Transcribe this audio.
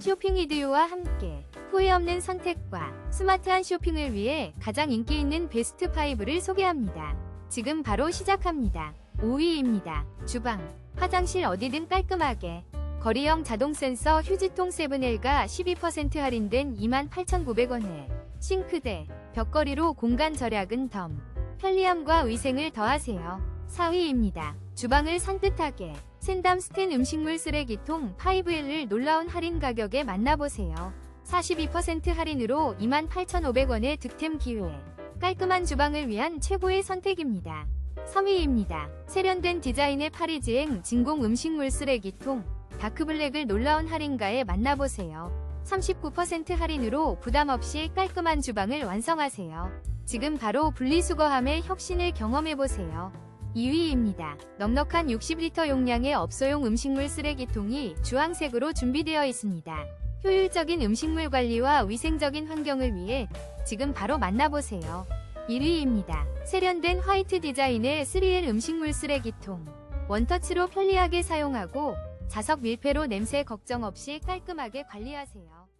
쇼핑 이디오와 함께 후회 없는 선택과 스마트한 쇼핑을 위해 가장 인기 있는 베스트 5를 소개합니다. 지금 바로 시작합니다. 5위입니다. 주방, 화장실 어디든 깔끔하게. 거리형 자동 센서 휴지통 세븐엘가 12% 할인된 28,900원에 싱크대, 벽걸이로 공간 절약은 덤. 편리함과 위생을 더하세요. 4위입니다. 주방을 산뜻하게 샌담 스텐 음식물 쓰레기통 5L을 놀라운 할인 가격에 만나보세요. 42% 할인으로 28,500원의 득템 기회. 깔끔한 주방을 위한 최고의 선택입니다. 3위입니다. 세련된 디자인의 파리지행 진공 음식물 쓰레기통 다크블랙을 놀라운 할인가에 만나보세요. 39% 할인으로 부담 없이 깔끔한 주방을 완성하세요. 지금 바로 분리수거함의 혁신을 경험해보세요. 2위입니다. 넉넉한 60리터 용량의 업소용 음식물 쓰레기통이 주황색으로 준비되어 있습니다. 효율적인 음식물 관리와 위생적인 환경을 위해 지금 바로 만나보세요. 1위입니다. 세련된 화이트 디자인의 3L 음식물 쓰레기통. 원터치로 편리하게 사용하고 자석 밀폐로 냄새 걱정 없이 깔끔하게 관리하세요.